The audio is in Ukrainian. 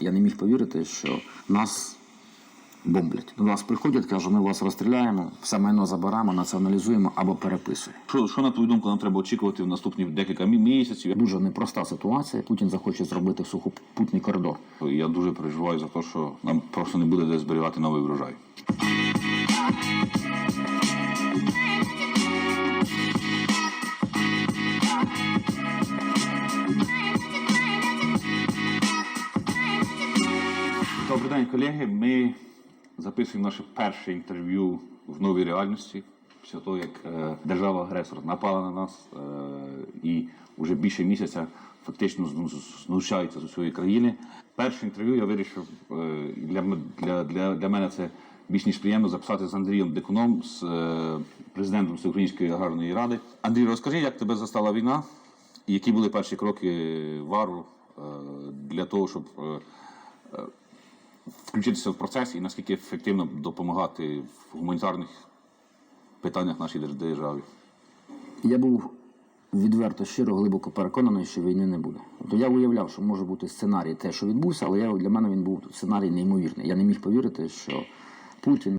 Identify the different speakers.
Speaker 1: Я не міг повірити, що нас бомблять. До нас приходять, кажуть, ми вас розстріляємо, все майно забираємо, націоналізуємо або переписуємо.
Speaker 2: Що, що на твою думку нам треба очікувати в наступні декілька місяців?
Speaker 1: Дуже непроста ситуація. Путін захоче зробити сухопутний коридор.
Speaker 2: Я дуже переживаю за те, що нам просто не буде де зберігати новий врожай. Добрий день, колеги. Ми записуємо наше перше інтерв'ю в новій реальності. Після того, як е, держава-агресор напала на нас е, і вже більше місяця фактично знущається з усієї країни. Перше інтерв'ю я вирішив е, для, для, для, для мене це більш ніж приємно записати з Андрієм Дикуном, з президентом Всеукраїнської аграрної ради. Андрій, розкажи, як тебе застала війна, і які були перші кроки ВАРу для того, щоб включитися в процес і наскільки ефективно допомагати в гуманітарних питаннях нашій державі.
Speaker 1: Я був відверто щиро глибоко переконаний, що війни не буде. Тобто я уявляв, що може бути сценарій те, що відбувся, але я, для мене він був сценарій неймовірний. Я не міг повірити, що Путін